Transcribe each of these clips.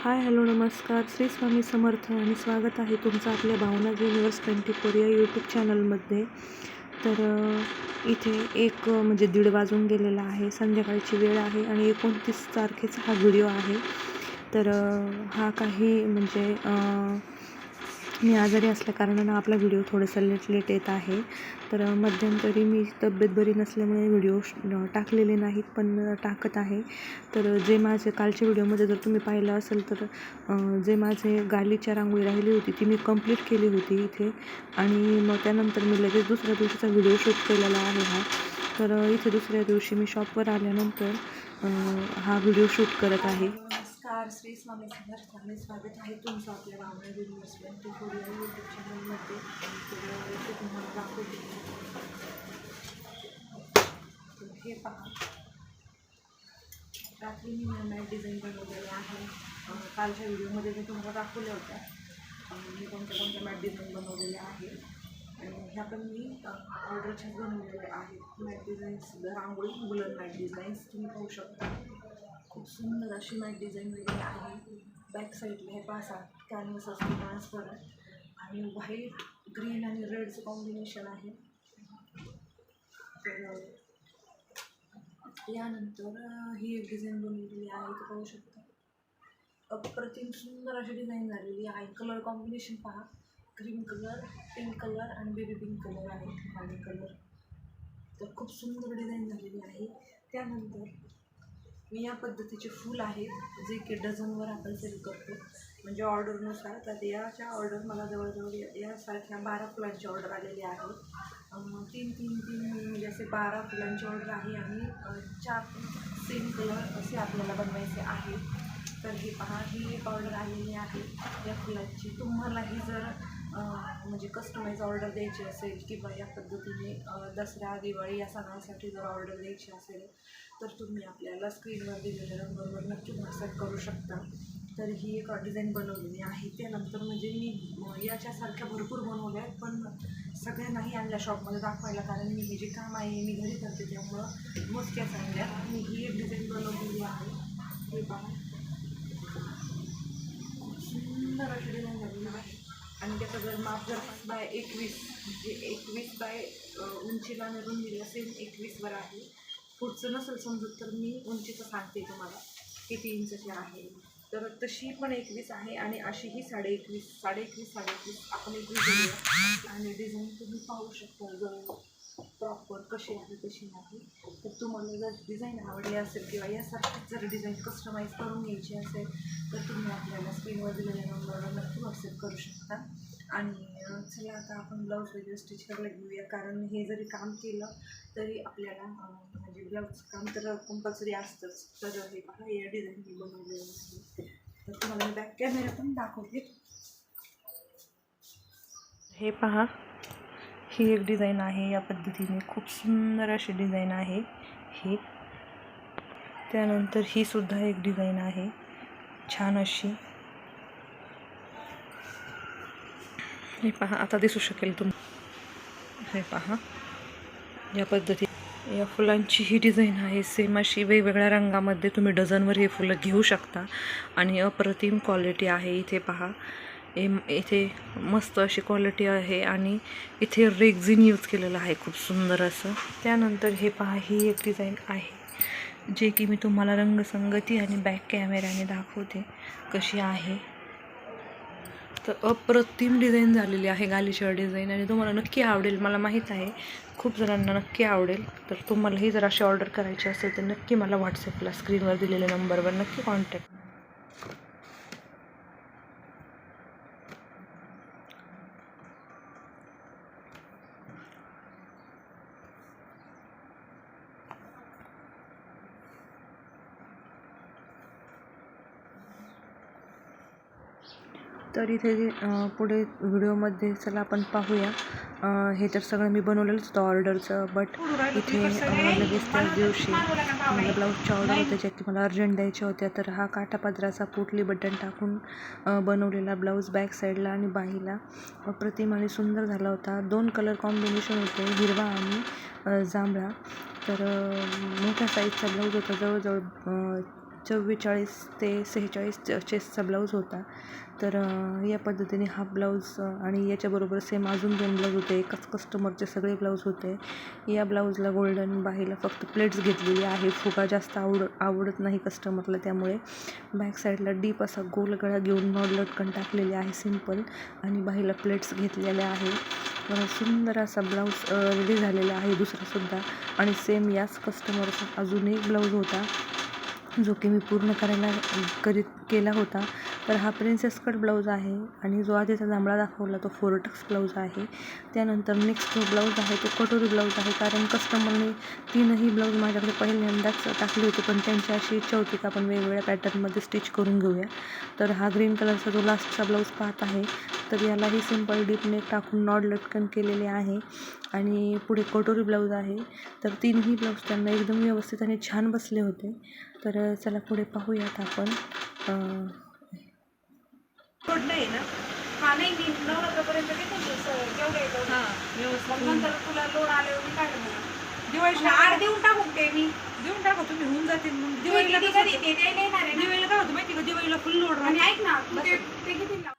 Hi hello नमस्कार. श्री स्वामी समर्थ आणि स्वागत आहे तुमचं आपल्या भावना युनिवर्स ट्वेंटी फोर या यूट्यूब चॅनलमध्ये तर इथे एक म्हणजे दीड वाजून गेलेला आहे. संध्याकाळची वेळ आहे आणि एकोणतीस तारखेचा हा व्हिडिओ आहे. तर हा काही म्हणजे मी आजारी असल्याकारणानं आपला व्हिडिओ थोडासा लेट लेट येत आहे. तर मध्यंतरी मी तब्येत बरी नसल्यामुळे व्हिडिओ टाकलेले नाहीत पण टाकत आहे. तर जे माझे कालच्या व्हिडिओमध्ये जर तुम्ही पाहिलं असेल तर जे माझे गालीच्या रांगोळी राहिली होती ती मी कंप्लीट केली होती इथे. आणि मग त्यानंतर मी लगेच दुसऱ्या दिवशीचा व्हिडिओ शूट केलेला आहे हा. तर इथे दुसऱ्या दिवशी मी शॉपवर आल्यानंतर हा व्हिडिओ शूट करत आहे. नमस्कार. श्री स्वामी समर्थ स्वागत आहे तुमचं आपल्या भावना युनिवर्स टू फोर या यूट्यूब चॅनलमध्ये तर तुम्हाला दाखवते. तर हे पहा. रात्री मी मॅट डिझाईन बनवलेले आहे. कालच्या व्हिडिओमध्ये मी तुम्हाला दाखवल्या होत्या. मी कोणत्या कोणत्या मॅट डिझाईन बनवलेल्या आहे आणि ह्या पण मी ऑर्डरच्याच बनवलेल्या आहेत. मॅट डिझाईन्स रांगोळी गुलन मॅट डिझाईन्स तुम्ही पाहू शकता. खूप सुंदर अशी मॅट डिझाईन वगैरे आहे. बॅक साईडला हे पासा कॅनव्हस असतो ट्रान्सपरंट आणि व्हाईट ग्रीन आणि रेडचं कॉम्बिनेशन आहे. तर यानंतर ही एक डिझाईन बनवलेली आहे ते पाहू शकता. अप्रतिम सुंदर अशी डिझाईन झालेली आहे. कलर कॉम्बिनेशन पहा. ग्रीन कलर पिंक कलर आणि बेबी पिंक कलर आहे. आणि कलर तर खूप सुंदर डिझाईन झालेली आहे. त्यानंतर मी या पद्धतीचे फूल आहेत जे की डझनवर आपण सेल करतो. म्हणजे ऑर्डरनुसार तर याच्या ऑर्डर मला जवळजवळ यासारख्या बारा फुलांची ऑर्डर आलेली आहे. तीन तीन तीन म्हणजे असे बारा फुलांची ऑर्डर आहे आणि चार सेम कलर असे आपल्याला बनवायचे आहे तर हे पहा ही एक ऑर्डर आलेली आहे. या फुलांची तुम्हालाही जर म्हणजे कस्टमाइज ऑर्डर द्यायची असेल किंवा या पद्धतीने दसरा दिवाळी या सणांसाठी जर ऑर्डर द्यायची असेल तर तुम्ही आपल्याला स्क्रीनवर दिलेल्या नंबरवर नक्की व्हॉट्सअप करू शकता. तर ही एक डिझाईन बनवलेली आहे. त्यानंतर म्हणजे मी याच्यासारख्या भरपूर बनवल्या आहेत पण सगळ्या नाही आणल्या शॉपमध्ये दाखवायला कारण मी हे जे काम आहे मी घरी करते त्यामुळं मोजक्याच आणल्या. आणि ही एक डिझाईन बनवलेली आहे. हे पहा. सुंदर अशी डिझाईन झालेली आहे. आणि त्याचं जर माप जर पाच बाय एकवीस म्हणजे एकवीस बाय उंचीला आणि दिलं असेल एकवीसवर आहे. पुढचं नसेल समजत तर मी उंचीचं सांगते तुम्हाला किती इंचची आहे. तर तशी पण एकवीस आहे आणि अशी ही साडे एकवीस साडे एकवीस साडे एकवीस आपण एकवीस आणि डिझाईन तुम्ही पाहू शकता जवळ प्रॉपर कशी आहे कशी नाही तर तुम्हाला जर डिझाईन आवडली असेल किंवा यासारखीच जर डिझाईन कस्टमाइज करून घ्यायची असेल तर तुम्ही आपल्याला स्क्रीनवर दिलेल्या नंबरवर नक्की व्हॉट्सअप करू शकता. आणि चला आता आपण ब्लाऊज वगैरे स्टिच करायला घेऊया कारण हे जरी काम केलं तरी आपल्याला म्हणजे ब्लाऊजचं काम तर कंपल्सरी असतंच. तर हे पहा या डिझाईन मी बनवलेलं आहे. तर तुम्हाला मी बॅक कॅमेरा पण दाखवते. हे पहा. ही एक डिझाईन आहे या पद्धतीने. खूप सुंदर अशी डिझाईन आहे ही. त्यानंतर ही सुद्धा एक डिझाईन आहे. छान अशी. हे पहा आता दिसू शकेल तुम हे पहा. या पद्धती या फुलांची ही डिझाईन आहे. सेम अशी वेगवेगळ्या रंगामध्ये तुम्ही डझनवर हे फुलं घेऊ शकता. आणि अप्रतिम क्वालिटी आहे. इथे पहा. एम इथे मस्त अशी क्वालिटी आहे आणि इथे रेग्झिन यूज केलेलं आहे खूप सुंदर असं. त्यानंतर हे पहा ही एक डिझाईन आहे जे की मी तुम्हाला रंगसंगती आणि बॅक कॅमेऱ्याने दाखवते कशी आहे. तर अप्रतिम डिझाईन झालेली आहे गालीशिवाय डिझाईन आणि तुम्हाला नक्की आवडेल मला माहीत आहे. खूप जणांना नक्की आवडेल. तर तुम्हालाही जर अशी ऑर्डर करायची असेल तर नक्की मला व्हॉट्सअपला स्क्रीनवर दिलेल्या नंबरवर नक्की कॉन्टॅक्ट तर इथे जे, पुढे व्हिडिओमध्ये चला आपण पाहूया. हे तर सगळं मी बनवलेलंच होतं ऑर्डरचं बट इथे लगेच त्याच दिवशी मला ब्लाऊजच्या ऑर्डर होत्या ज्या की मला अर्जंट द्यायच्या होत्या. तर हा काठापदराचा पोटली बटन टाकून बनवलेला ब्लाऊज बॅक साईडला आणि बाहीला. अप्रतिम आणि सुंदर झाला होता. दोन कलर कॉम्बिनेशन होते हिरवा आणि जांभळा. तर मोठ्या साईजचा ब्लाऊज होता. जवळजवळ चव्वेचाळीस ते सेहेचाळीस चेसचा ब्लाऊज होता. तर या पद्धतीने हा ब्लाऊज आणि याच्याबरोबर सेम अजून दोन ब्लाऊज होते. एकाच कस्टमरचे सगळे ब्लाऊज होते. या ब्लाऊजला गोल्डन बाहीला फक्त प्लेट्स घेतलेली आहे. फुगा जास्त आवड आवडत नाही कस्टमरला त्यामुळे. बॅक साईडला डीप असा गोल गळा घेऊन नॉड लटकन टाकलेले आहे सिंपल आणि बाहीला प्लेट्स घेतलेल्या आहे. सुंदर असा ब्लाऊज रेडी झालेला आहे दुसरासुद्धा आणि सेम याच कस्टमरचा अजून एक ब्लाऊज होता जो की मी पूर्ण करायला करीत केला होता. तर हा प्रिन्सेस कट ब्लाऊज आहे आणि जो आधीचा जांभळा दाखवला तो फोरटक्स ब्लाऊज आहे. त्यानंतर नेक्स्ट जो ब्लाऊज आहे तो कटोरी ब्लाऊज आहे कारण कस्टमरने तीनही ब्लाऊज माझ्याकडे पहिल्यांदाच टाकले होते पण त्यांची अशी इच्छा होती की आपण वेगवेगळ्या पॅटर्नमध्ये स्टिच करून घेऊया. तर हा ग्रीन कलरचा जो लास्टचा ब्लाऊज पाहत आहे तर यालाही सिंपल डीप नेक टाकून नॉड लटकन केलेले आहे आणि पुढे कटोरी ब्लाऊज आहे. तर तीनही ब्लाऊज त्यांना एकदम व्यवस्थित आणि छान बसले होते. तर चला पुढे पाहूयात आपण. अं, लोड नाही ना. हा नाही मी नवरात्रापर्यंत देते ना स- जेवढे. हा मग नंतर तुला लोड आल्यावर मी काय दिवाळीला आड देऊन टाकू ते मी. देऊन टाका तुम्ही होऊन जातील मग. दिवाळीला दिवाळीला कधी कसं- ते द्यायला येणार आहे ना. दिवाळीला काय होतं माहिती का? दिवाळीला फुल लोड आणि राहते ऐक ना तू ते ते किती लाव-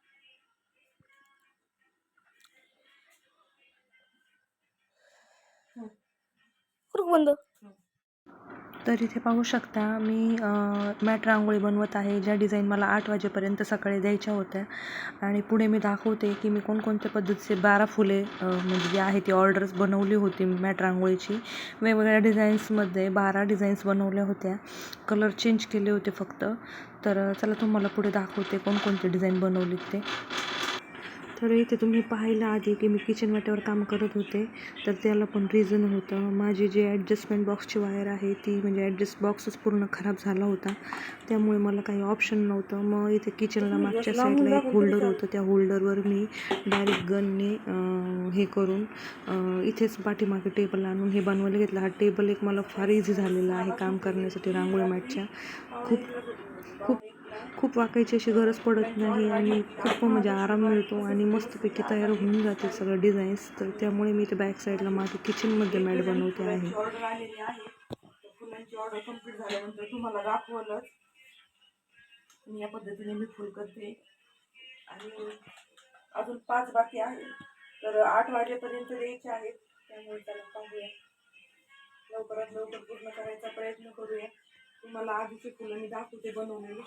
तर इथे पाहू शकता मी मॅट रांगोळी बनवत आहे ज्या डिझाईन मला आठ वाजेपर्यंत सकाळी द्यायच्या होत्या. आणि पुढे मी दाखवते की मी कोणकोणत्या पद्धतीचे बारा फुले म्हणजे जे आहे ती ऑर्डर्स बनवली होती मॅट रांगोळीची. वेगवेगळ्या डिझाईन्समध्ये बारा डिझाईन्स बनवल्या होत्या. कलर चेंज केले होते फक्त. तर चला तुम्हाला पुढे दाखवते कोणकोणते डिझाईन बनवलीत ते. तर इथे तुम्ही पाहिलं आधी की मी किचन वाट्यावर काम करत होते. तर त्याला पण रिझन होतं. माझी जी ॲडजस्टमेंट बॉक्सची वायर आहे ती म्हणजे ॲडजस्ट बॉक्सच पूर्ण खराब झाला होता. त्यामुळे मला काही ऑप्शन नव्हतं. मग इथे किचनला मागच्या साईडला एक होल्डर होतं. त्या होल्डरवर मी डायरेक्ट गनने हे करून इथेच पाठीमागे टेबल आणून हे बनवायला घेतलं. हा टेबल एक मला फार इझी झालेला आहे काम करण्यासाठी रांगोळी मॅटच्या. खूप खूप खूप वाकायची अशी गरज पडत नाही आणि खूप म्हणजे आराम मिळतो आणि मस्तपैकी तयार होऊन जाते सगळं डिझाईन्स तर त्यामुळे मी ते बॅक साईडला माझ्या किचनमध्ये मॅट बनवते आहे. ऑर्डर आहे तर फुलांची ऑर्डर कंप्लीट झाल्यानंतर तुम्हाला दाखवलंच आणि या पद्धतीने मी फुल करते. आणि अजून पाच बाकी आहे. तर आठ वाजेपर्यंत द्यायचे आहेत. त्यामुळे त्याला पाहूया. लवकरात लवकर पूर्ण करायचा प्रयत्न करूया. तुम्हाला आधीचे फुलं मी दाखवते बनवलेले.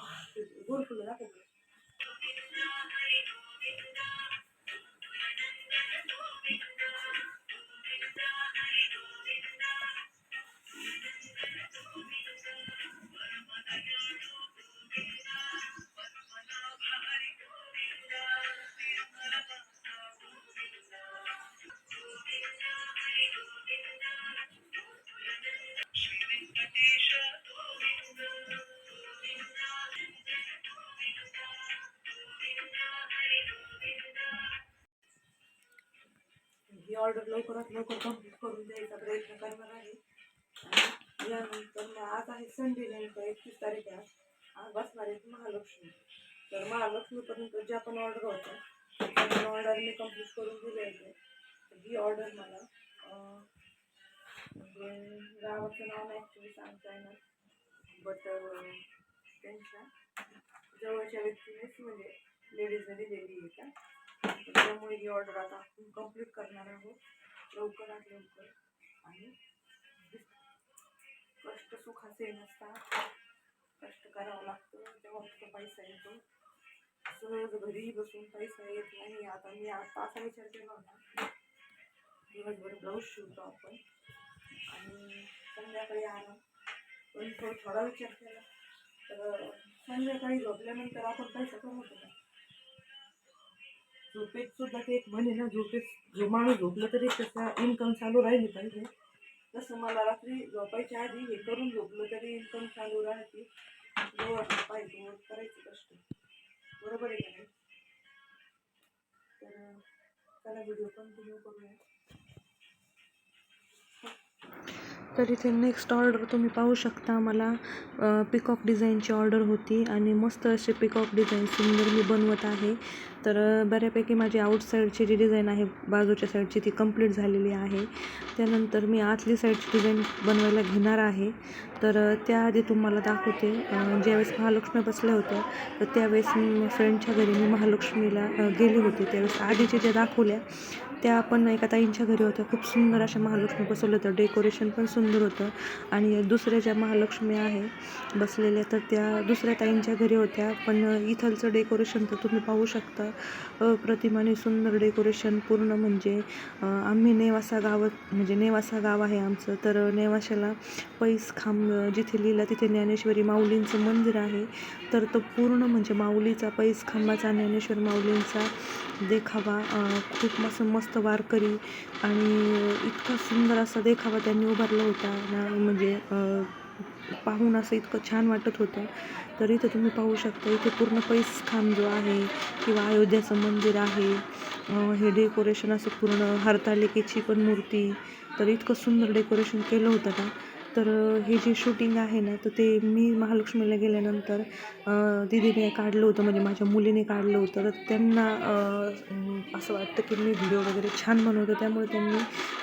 गोल फुलं दाखवते. ऑर्डर लवकरात लवकर कंप्लीट करून द्यायचा प्रयत्न करणार आहे. आणि यानंतर मग आज आहे संडे नेमका एकतीस तारीख आज. बसणार आहे महालक्ष्मी. तर महालक्ष्मीपर्यंत ज्या पण ऑर्डर होत्या त्या ऑर्डर मी कंप्लीट करून दिले होते ही ऑर्डर मला म्हणजे गावाचं नाव नाही ॲक्च्युली सांगता येणार. बट त्यांच्या जवळच्या व्यक्तीनेच म्हणजे लेडीजने दिलेली आहे का? ही ऑर्डर आता आपण कंप्लीट करणार आहोत. लवकरात लवकर. आणि कष्ट सुखाचे नसतात. कष्ट करावं लागतं. तेव्हा फक्त पैसा येतो. सहज घरी बसून पैसा येत नाही. आता मी आता असा विचार केला होता दिवसभर ब्लाऊज शिवतो आपण. आणि संध्याकाळी आलो. पण थोडा विचार केला. तर संध्याकाळी झोपल्यानंतर आपण पैसा कमवतो का झोपेत सुद्धा ते एक म्हणे ना झोपेत जो माणूस झोपलं तरी त्याचा इन्कम चालू राहिली पाहिजे. तसं मला रात्री झोपायच्या आधी हे करून झोपलं तरी इन्कम चालू राहते. पाहिजे करायचं कष्ट. बरोबर आहे का नाही? तर त्याला व्हिडिओ कंटिन्यू करूया. तर इथे नेक्स्ट ऑर्डर तुम्ही पाहू शकता मला पिकॉक डिझाईनची ऑर्डर होती. आणि मस्त असे पिकॉक डिझाईन सुंदर मी बनवत आहे. तर बऱ्यापैकी माझी आउटसाईडची जी डिझाईन आहे बाजूच्या साईडची ती कंप्लीट झालेली आहे. त्यानंतर मी आतली साईडची डिझाईन बनवायला घेणार आहे. तर त्याआधी तुम्हाला दाखवते ज्यावेळेस महालक्ष्मी बसल्या होत्या तर त्यावेळेस मी फ्रेंडच्या घरी मी महालक्ष्मीला गेली होती. त्यावेळेस आधीच्या ज्या दाखवल्या त्या पण एका ताईंच्या घरी होत्या. खूप सुंदर अशा महालक्ष्मी बसवलं होतं डेकोरेशन पण सुंदर होतं. आणि दुसऱ्या ज्या महालक्ष्मी आहे बसलेल्या तर त्या दुसऱ्या ताईंच्या घरी होत्या. पण इथलचं डेकोरेशन तर तुम्ही पाहू शकता. अप्रतिम आणि सुंदर डेकोरेशन पूर्ण म्हणजे आम्ही नेवासा गावात म्हणजे नेवासा गाव आहे आमचं तर नेवाशाला पैस खांब जिथे लिहिला तिथे ज्ञानेश्वरी माऊलींचं मंदिर आहे. तर तो पूर्ण म्हणजे माऊलीचा पैस खांबाचा ज्ञानेश्वर माऊलींचा देखावा खूप मस्त मस्त वारकरी आणि इतका सुंदर असा देखावा त्यांनी उभारला होता. ना म्हणजे पाहून असं इतकं छान वाटत होतं. तर इथं तुम्ही पाहू शकता इथे पूर्ण पैस खांब जो आहे किंवा अयोध्याचं मंदिर आहे हे डेकोरेशन असं पूर्ण हरतालिकेची पण मूर्ती. तर इतकं सुंदर डेकोरेशन केलं होतं ना तर हे जे शूटिंग आहे ना तर ते मी महालक्ष्मीला गेल्यानंतर दीदीने काढलं होतं म्हणजे माझ्या मुलीने काढलं होतं. तर त्यांना असं वाटतं की मी व्हिडिओ वगैरे छान बनवतो. त्यामुळे त्यांनी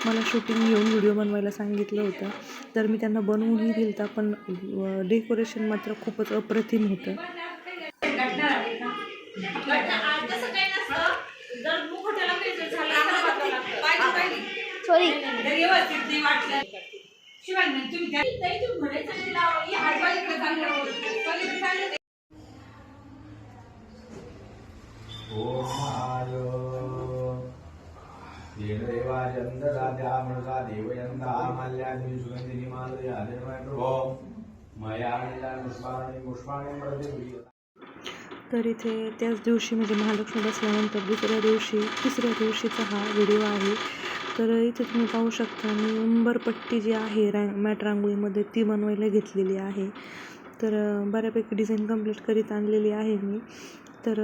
मला शूटिंग घेऊन व्हिडिओ बनवायला सांगितलं होतं. तर मी त्यांना बनवूनही दिलं होतं पण डेकोरेशन मात्र खूपच अप्रतिम होतं. सॉरी ओमाय देवदेवाचन्द्रराजा मृगा देवयन्ता माल्याग्नि सुगन्धिनी मालया निर्मय प्रभो मया निजानि पुष्पाणि पुष्पाणि प्रतिगृह्यता तर इथे त्याच दिवशी म्हणजे महालक्ष्मी बसल्यानंतर दुसऱ्या दिवशी तिसऱ्या दिवशीचा हा व्हिडिओ आहे. तर इथे तुम्ही पाहू शकता मी उंबरपट्टी जी आहे रांग मॅट रांगोळीमध्ये ती बनवायला घेतलेली आहे. तर बऱ्यापैकी डिझाईन कंप्लीट करीत आणलेली आहे मी. तर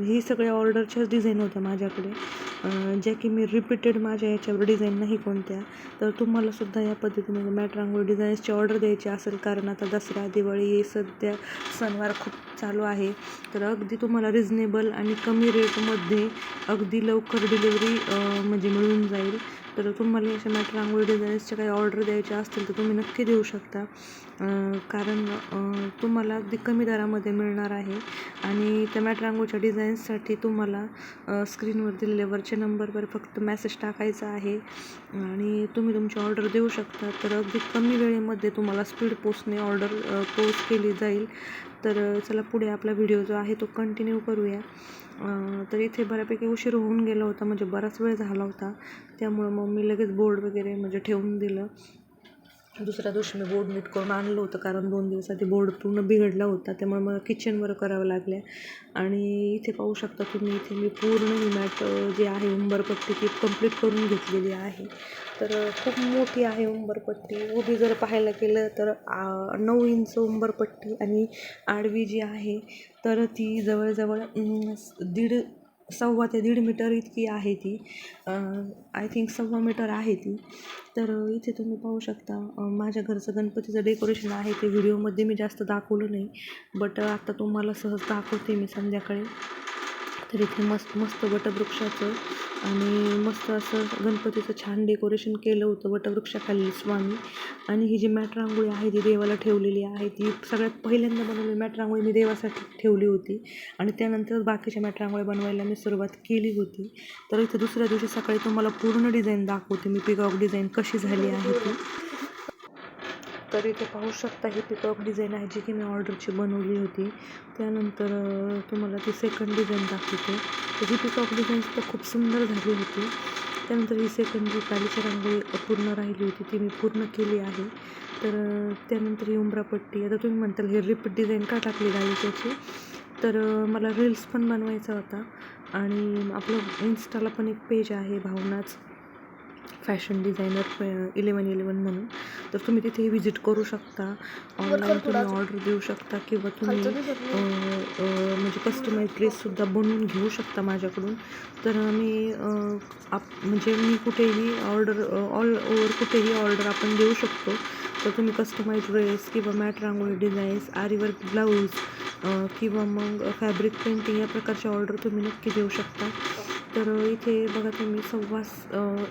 ही सगळ्या ऑर्डरच्याच डिझाईन होत्या माझ्याकडे. ज्या की मी रिपीटेड माझ्या याच्यावर डिझाईन नाही कोणत्या तर तुम्हालासुद्धा या पद्धतीने म्हणजे मॅट रांगोळी डिझाईन्सची ऑर्डर द्यायची असेल. कारण आता दसरा दिवाळी सध्या सणवार खूप चालू आहे. तर अगदी तुम्हाला रिजनेबल आणि कमी रेटमध्ये अगदी लवकर डिलिव्हरी म्हणजे मिळून जाईल. तर तुम्हाला अशा मॅट रांगोळी डिझाईन्सच्या काही ऑर्डर द्यायच्या असतील तर तुम्ही नक्की देऊ शकता. कारण तुम्हाला अगदी कमी दरामध्ये मिळणार आहे. आणि त्या मॅटरांगोळीच्या डिझाईन्ससाठी तुम्हाला स्क्रीनवर दिलेल्या वरच्या नंबरवर फक्त मॅसेज टाकायचा आहे. आणि तुम्ही तुमची ऑर्डर देऊ शकता. तर अगदी कमी वेळेमध्ये तुम्हाला स्पीड पोस्टने ऑर्डर पोस्ट केली जाईल. तर चला पुढे आपला व्हिडिओ जो आहे तो कंटिन्यू करूया. तर इथे बऱ्यापैकी उशीर होऊन गेला होता. म्हणजे बराच वेळ झाला होता. त्यामुळं मग मी लगेच बोर्ड वगैरे म्हणजे ठेवून दिलं. दुसऱ्या दिवशी मी बोर्ड नीट करून आणलं होतं कारण दोन दिवसात बोर्ड पूर्ण बिघडला होता त्यामुळे मला किचनवर करावं लागल्या आणि इथे पाहू शकता तुम्ही इथे मी पूर्ण ही मॅट जी आहे उंबरपट्टी ती कंप्लीट करून घेतलेली आहे. तर खूप मोठी आहे उंबरपट्टी. उभी जर पाहायला गेलं तर नऊ इंच उंबरपट्टी आणि आडवी जी आहे तर ती जवळजवळ दीड सव्वा ते दीड मीटर इतकी आहे ती. आय थिंक सव्वा मीटर आहे ती. तर इथे तुम्ही पाहू शकता माझ्या घरचं गणपतीचं डेकोरेशन आहे ते व्हिडिओमध्ये मी जास्त दाखवलं नाही बट आता तुम्हाला सहज दाखवते मी संध्याकाळी. तर इथे मस्त मस्त वटवृक्षाचं आणि मस्त असं गणपतीचं छान डेकोरेशन केलं होतं वटवृक्षाखाली स्वामी. आणि ही जी मॅट रांगोळी आहे ती देवाला ठेवलेली आहे. ती सगळ्यात पहिल्यांदा बनवलेली मॅट रांगोळी मी देवासाठी ठेवली होती. आणि त्यानंतर बाकीच्या मॅट बनवायला मी सुरुवात केली होती. तर इथे दुसऱ्या दिवशी सकाळी तुम्हाला पूर्ण डिझाईन दाखवते मी पिकॉक डिझाईन कशी झाली आहे ती. तर इथे पाहू शकता ही पिकॉक डिझाईन आहे जी की मी ऑर्डरची बनवली होती. त्यानंतर तुम्हाला ती सेकंड डिझाईन दाखवते. तर ही पिकॉक डिझाईन सुद्धा खूप सुंदर झाली होती. त्यानंतर ही सेकंड जी कालीची रांगोळी पूर्ण राहिली होती ती मी पूर्ण केली आहे. तर त्यानंतर ही उमरापट्टी आता तुम्ही म्हणताल हे रिपीट डिझाईन का टाकली गालीच्याची तर मला रील्स पण बनवायचा होता. आणि आपलं इन्स्टाला पण एक पेज आहे भावनाच. फॅशन डिझायनर इलेवन इलेवन म्हणून. तर तुम्ही तिथे व्हिजिट करू शकता. ऑनलाईन तुम्ही ऑर्डर देऊ शकता किंवा तुम्ही म्हणजे कस्टमाइज ड्रेससुद्धा बनवून घेऊ शकता माझ्याकडून. तर मी आप म्हणजे मी कुठेही ऑर्डर ऑल ओव्हर कुठेही ऑर्डर आपण देऊ शकतो. तर तुम्ही कस्टमाइज ड्रेस किंवा mat rangoli designs aari work blouse किंवा मग फॅब्रिक पेंटिंग या प्रकारच्या ऑर्डर तुम्ही नक्की देऊ शकता. तर इथे बघा तुम्ही सव्वा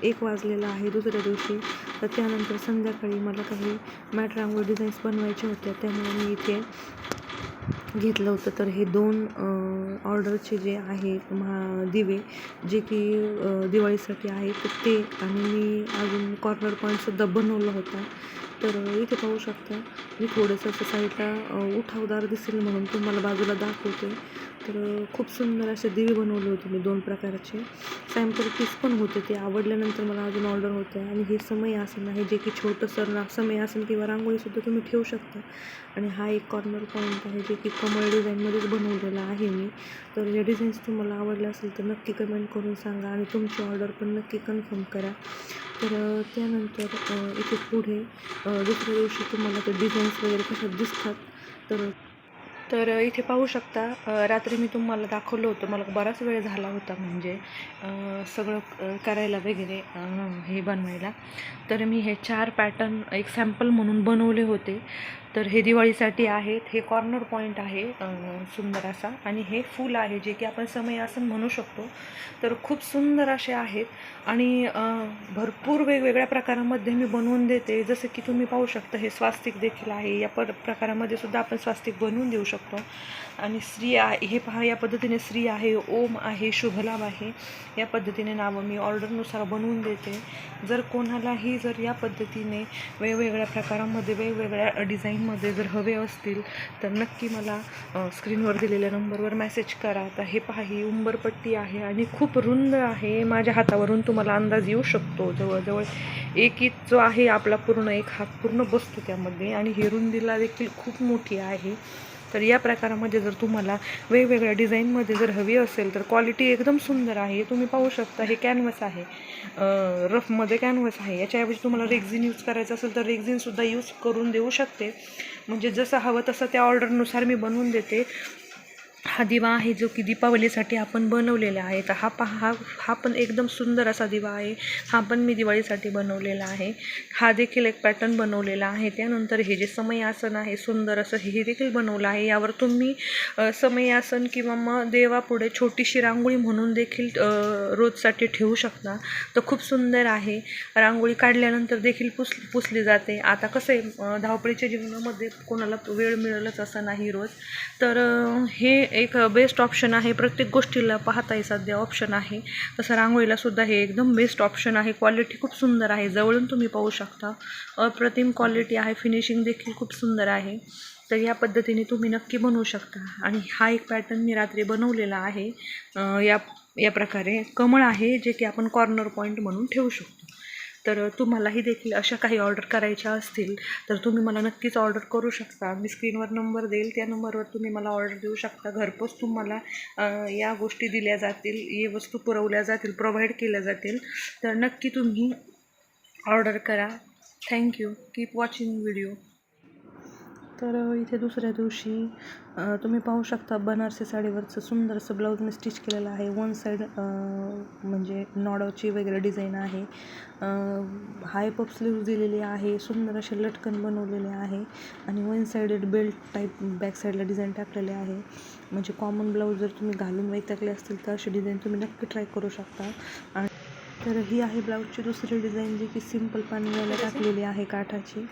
एक वाजलेला आहे दुसऱ्या दिवशी. तर त्यानंतर संध्याकाळी मला काही मॅट रांगोळी डिझाईन्स बनवायच्या होत्या त्यामुळे मी इथे घेतलं होतं. तर हे दोन ऑर्डरचे जे आहे महा दिवे जे की दिवाळीसाठी आहेत तर ते आणि मी अजून कॉर्नर पॉईंटसुद्धा बनवला होता. तर इथे पाहू शकता मी थोडंसं असं साईडला उठावदार दिसेल म्हणून तुम्हाला बाजूला दाखवते. तर खूप सुंदर असे दिवे बनवले होते मी दोन प्रकारचे. सॅम्पल पीस पण होते ते आवडल्यानंतर मला अजून ऑर्डर होतं आणि हे समय आसन आहे जे की छोटंसं रा समय आसन किंवा रांगोळीसुद्धा तुम्ही ठेवू शकता. आणि हा एक कॉर्नर पॉईंट आहे जे की कमळ डिझाईनमध्येच बनवलेला आहे मी. तर या डिझाईन्स तुम्हाला आवडल्या असेल तर नक्की कमेंट करून सांगा आणि तुमची ऑर्डर पण नक्की कन्फर्म करा. तर त्यानंतर इथे पुढे दुसऱ्या दिवशी तुम्हाला ते डिझाईन्स वगैरे कशा दिसतात तर तर इथे पाहू शकता रात्री मी तुम्हाला दाखवलं होतं मला बराच वेळ झाला होता म्हणजे सगळं करायला वगैरे हे बनवायला. तर मी हे चार पॅटर्न एक सॅम्पल म्हणून बनवले होते. तर हे दिवाळीसाठी आहेत. हे कॉर्नर पॉईंट आहे सुंदर असा. आणि हे फूल आहे जे की आपण समयासन म्हणू शकतो. तर खूप सुंदर असे आहेत. आणि भरपूर वेगवेगळ्या प्रकारामध्ये मी बनवून देते. जसं की तुम्ही पाहू शकता हे स्वास्तिक देखील आहे. या पर प्रकारामध्ये सुद्धा आपण स्वास्तिक बनवून देऊ शकतो. आणि स्त्री आहे हे पहा या पद्धतीने स्त्री आहे ओम आहे शुभलाभ आहे. या पद्धतीने नावं मी ऑर्डरनुसार बनवून देते. जर कोणालाही जर या पद्धतीने वेगवेगळ्या प्रकारामध्ये वेगवेगळ्या डिझाईन मध्ये जर हवे असतील तर नक्की मला स्क्रीनवर दिलेल्या नंबरवर मेसेज करा. आता हे पहा ही उंबरपट्टी आहे आणि खूप रुंद आहे. माझ्या हातावरून तुम्हाला अंदाज येऊ शकतो. जवळजवळ एक एक जो आहे आपला पूर्ण एक हात पूर्ण बसतो त्यामध्ये आणि ही रुंदीला देखील खूप मोठी आहे. तर या प्रकारामध्ये जर तुम्हाला वेगवेगळ्या डिझाईनमध्ये जर हवी असेल तर क्वालिटी एकदम सुंदर आहे. तुम्ही पाहू शकता हे कॅनव्हस आहे. रफमध्ये कॅनव्हस आहे. याच्याऐवजी तुम्हाला रेक्झिन यूज करायचं असेल तर रेग्झिनसुद्धा यूज करून देऊ शकते. म्हणजे जसं हवं तसं त्या ऑर्डरनुसार मी बनवून देते. हा दिवा आहे जो की दीपावलीसाठी आपण बनवलेला आहे. तर हा पहा हा हा पण एकदम सुंदर असा दिवा आहे. हा पण मी दिवाळीसाठी बनवलेला आहे. हा देखील एक पॅटर्न बनवलेला आहे. त्यानंतर हे जे समयासन आहे सुंदर असं हे देखील बनवलं आहे. यावर तुम्ही समयासन किंवा मग देवापुढे छोटीशी रांगोळी म्हणून देखील रोजसाठी ठेवू शकता. तर खूप सुंदर आहे. रांगोळी काढल्यानंतर देखील पुस पुसली जाते. आता कसं आहे धावपळीच्या जीवनामध्ये कोणाला वेळ मिळेलच असं नाही रोज. तर हे एक बेस्ट ऑप्शन आहे. प्रत्येक गोष्टीला पाहताय सध्या ऑप्शन आहे. तसं रांगोळीलासुद्धा हे एकदम बेस्ट ऑप्शन आहे. क्वालिटी खूप सुंदर आहे. जवळून तुम्ही पाहू शकता. अप्रतिम क्वालिटी आहे. फिनिशिंग देखील खूप सुंदर आहे. तर या पद्धतीने तुम्ही नक्की बनवू शकता. आणि हा एक पॅटर्न मी रात्री बनवलेला आहे. या या प्रकारे कमळ आहे जे की आपण कॉर्नर पॉईंट म्हणून ठेवू शकतो. तर तुम्हालाही देखील अशा काही ऑर्डर करायच्या असतील तर तुम्ही मला नक्कीच ऑर्डर करू शकता. मी स्क्रीनवर नंबर देईल त्या नंबरवर तुम्ही मला ऑर्डर देऊ शकता. घरपोच तुम्हाला या गोष्टी दिल्या जातील ये वस्तू पुरवल्या जातील प्रोव्हाइड केल्या जातील. तर नक्की तुम्ही ऑर्डर करा. थँक्यू कीप वॉचिंग व्हिडिओ तर इथे दुसऱ्या दिवशी तुम्ही पाहू शकता बनारसी साडीवरचं सुंदर असं ब्लाऊज मी स्टिच केलेलं आहे. वन साईड म्हणजे नॉडोची वगैरे डिझाईन आहे. हाय पप स्लीव्ज दिलेली आहे सुंदर असे लटकन बनवलेले आहे आणि one sided belt type back साईडला डिझाईन टाकलेले आहे. म्हणजे कॉमन ब्लाऊज जर तुम्ही घालून वैतागले असतील तर अशी डिझाईन तुम्ही नक्की ट्राय करू शकता. आणि तर ही आहे ब्लाऊजची दुसरी डिझाईन जी की सिंपल पानव्याला टाकलेली आहे काठाची.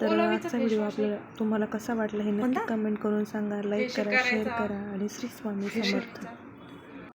तर आजचा व्हिडिओ आपल्याला तुम्हाला कसा वाटला हे नक्की कमेंट करून सांगा. लाईक करा शेअर करा आणि श्री स्वामी समर्थ.